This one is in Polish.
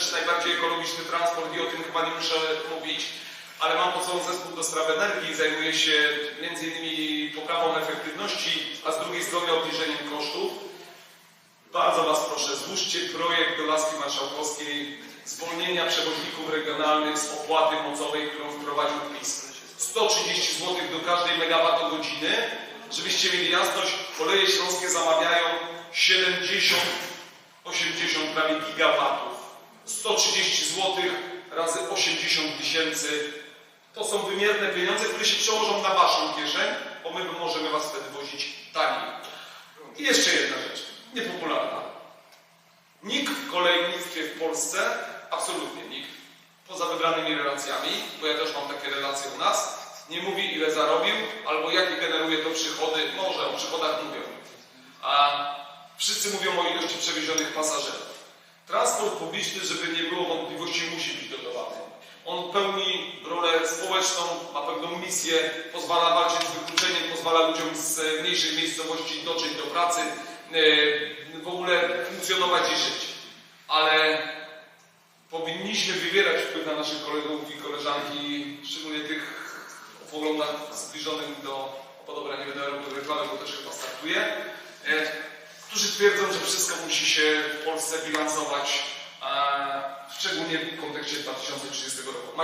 też najbardziej ekologiczny transport i o tym chyba nie muszę mówić, ale mam pod sobą zespół do spraw energii, zajmuję się m.in. poprawą efektywności, a z drugiej strony obniżeniem kosztów. Bardzo Was proszę, złóżcie projekt do Laski Marszałkowskiej zwolnienia przewoźników regionalnych z opłaty mocowej, którą wprowadził PiS. 130 zł do każdej megawattogodziny. Żebyście mieli jasność, koleje śląskie zamawiają 70, 80 prawie gigawatów. 130 zł razy 80 tysięcy to są wymierne pieniądze, które się przełożą na Waszą kieszeń, bo my możemy Was wtedy wozić taniej. I jeszcze jedna rzecz, niepopularna. Nikt w kolejnictwie w Polsce, absolutnie nikt, poza wybranymi relacjami, bo ja też mam takie relacje u nas, nie mówi ile zarobił, albo jakie generuje to przychody, może o przychodach mówią. A wszyscy mówią o ilości przewiezionych pasażerów. Transport publiczny, żeby nie było wątpliwości, musi być dodawany. On pełni rolę społeczną, ma pewną misję, pozwala walczyć z wykluczeniem, pozwala ludziom z mniejszych miejscowości dotrzeć do pracy, e, w ogóle funkcjonować i żyć. Ale powinniśmy wywierać wpływ na naszych kolegów i koleżanki, szczególnie tych o poglądach zbliżonych do podobra nie będę robił reklamy, bo też chyba startuje, e, którzy twierdzą, że wszystko musi się w Polsce bilansować, e, szczególnie w kontekście 2030 roku.